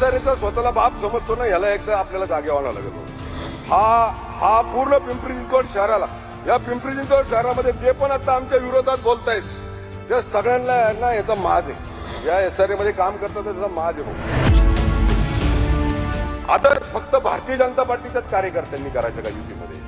सरीचा स्वतःला बाप समजतो ना याला एकदा आपल्याला जागे व्हावं लागेल हा हा पूर्ण पिंपरी चिंचवड शहराला. या पिंपरी चिंचवड शहरामध्ये जे पण आता आमच्या विरोधात बोलतायत त्या सगळ्यांना यांना याचा माज आहे. या एस आरमध्ये काम करतात त्याचा माज आहे. आदर फक्त भारतीय जनता पार्टीच्याच कार्यकर्त्यांनी करायचं का युतीमध्ये?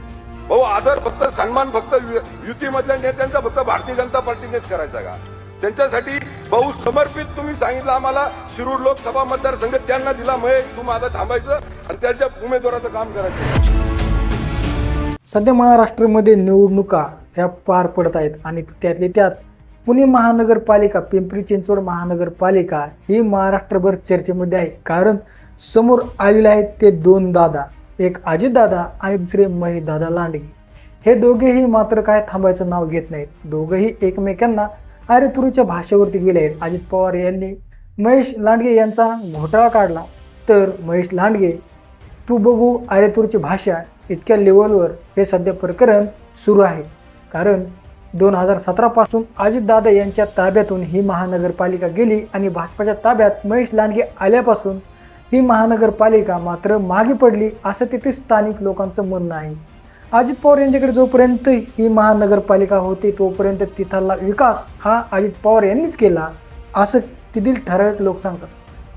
भाऊ आदर फक्त सन्मान फक्त यु- युतीमधल्या नेत्यांचा फक्त भारतीय जनता पार्टीनेच करायचा का? त्यांच्यासाठी भाऊ समर्पित तुम्ही सांगितलं आम्हाला. शिरूर लोकसभा मतदारसंघ त्यांना दिला महेश तू माझं थांबायचं आणि त्यांच्या उमेदवाराचं काम करायचं. सध्या महाराष्ट्रामध्ये निवडणुका ह्या पार पडत आहेत आणि त्यातले त्यात पुणे महानगरपालिका पिंपरी चिंचवड महानगरपालिका ही महाराष्ट्रभर चर्चेमध्ये आहे. कारण समोर आलेले आहेत ते दोन दादा एक अजितदादा आणि दुसरे महेशदादा लांडगे. हे दोघेही मात्र काय थांबायचं नाव घेत नाहीत. दोघंही एकमेकांना आरेतुरीच्या भाषेवरती गेले. आहेत अजित पवार यांनी महेश लांडगे यांचा घोटाळा काढला. तर महेश लांडगे तू बघू आरेतूरची भाषा इतक्या लेवलवर हे सध्या प्रकरण सुरू आहे. कारण दोन हजार सतरापासून अजितदादा यांच्या ताब्यातून ही महानगरपालिका गेली आणि भाजपाच्या ताब्यात महेश लांडगे आल्यापासून ही महानगरपालिका मात्र मागे पडली असं तेथे स्थानिक लोकांचं म्हणणं आहे. अजित पवार यांच्याकडे जोपर्यंत ही महानगरपालिका होती तोपर्यंत तिथला विकास हा अजित पवार यांनीच केला असं तिथील ठराविक लोक सांगतात.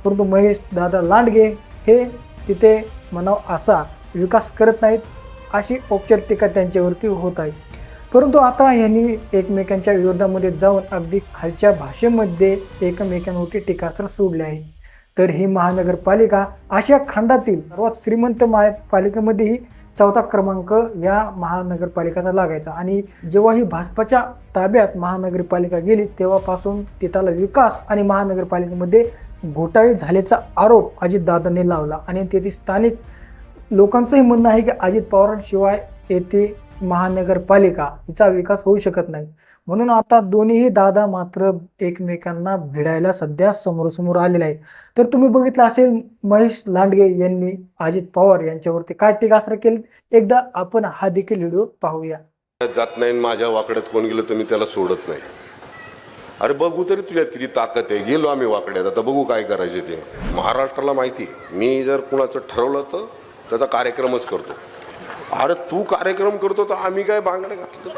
परंतु महेश दादा लांडगे हे तिथे म्हणाव असा विकास करत नाहीत अशी औपचारिक टीका त्यांच्यावरती होत आहे. परंतु आता यांनी एकमेकांच्या विरोधामध्ये जाऊन अगदी खालच्या भाषेमध्ये एकमेकांवरती टीकास्त्र सोडले आहे. तर ही महानगरपालिका आशिया खंडातील सर्वात श्रीमंत मा पालिकेमध्येही चौथा क्रमांक या महानगरपालिकेचा लागायचा. आणि जेव्हा ही भाजपाच्या ताब्यात महानगरपालिका गेली तेव्हापासून तिथाला विकास आणि महानगरपालिकेमध्ये घोटाळे झाल्याचा आरोप अजितदादांनी लावला. आणि तेथील स्थानिक लोकांचंही म्हणणं आहे की अजित पवारांशिवाय येथे महानगरपालिका हिचा विकास होऊ शकत नाही. म्हणून आता दोन्हीही दादा मात्र एकमेकांना भिडायला सध्या समोरासमोर आलेले आहेत. तर तुम्ही बघितलं असेल महेश लांडगे यांनी अजित पवार यांच्यावरती काय टीकास्त्र केले? एकदा आपण हा देखील व्हिडिओ पाहूया. जात नाही माझ्या वाकड्यात कोण गेलं तर मी त्याला सोडत नाही. अरे बघू तरी तुझ्यात किती ताकद आहे. गेलो आम्ही वाकड्यात. आता बघू काय करायचे ते. महाराष्ट्राला माहिती आहे. मी जर कुणाचं ठरवलं तर त्याचा कार्यक्रमच करतो. अरे तू कार्यक्रम करतो तर आम्ही काय बांगडे घातलं?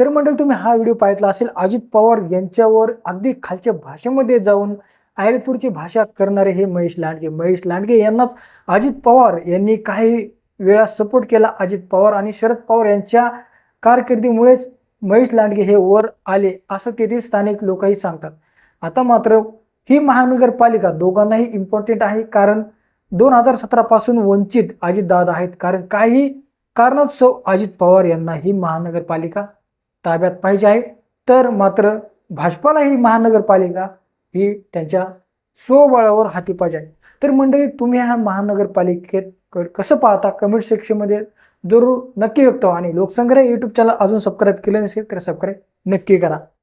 तर मंडळी तुम्ही हा व्हिडिओ पाहितला असेल अजित पवार यांच्यावर अगदी खालच्या भाषेमध्ये जाऊन आयरतपूरची भाषा करणारे हे महेश लांडगे. महेश लांडगे यांनाच अजित पवार यांनी काही वेळा सपोर्ट केला अजित पवार आणि शरद पवार यांच्या कारकिर्दीमुळेच महेश लांडगे हे वर आले असं तेथील स्थानिक लोकही सांगतात. आता मात्र ही महानगरपालिका दोघांनाही इम्पॉर्टंट आहे कारण दोन हजार सतरापासून वंचित अजितदादा आहेत. कारण काही कारणास्तव अजित पवार यांना ही महानगरपालिका ताब्यात पाहिजे आहे. तर मात्र भाजपाला ही महानगरपालिका ही त्यांच्या स्वबळावर हाती पाहिजे आहे. तर मंडळी तुम्ही ह्या महानगरपालिकेत क- कसं पाहता? कमेंट सेक्शनमध्ये जरूर नक्की व्यक्त आणि लोकसंग्रह यूट्यूब चॅनल अजून सबस्क्राईब केलं नसेल तर सबस्क्राईब नक्की करा.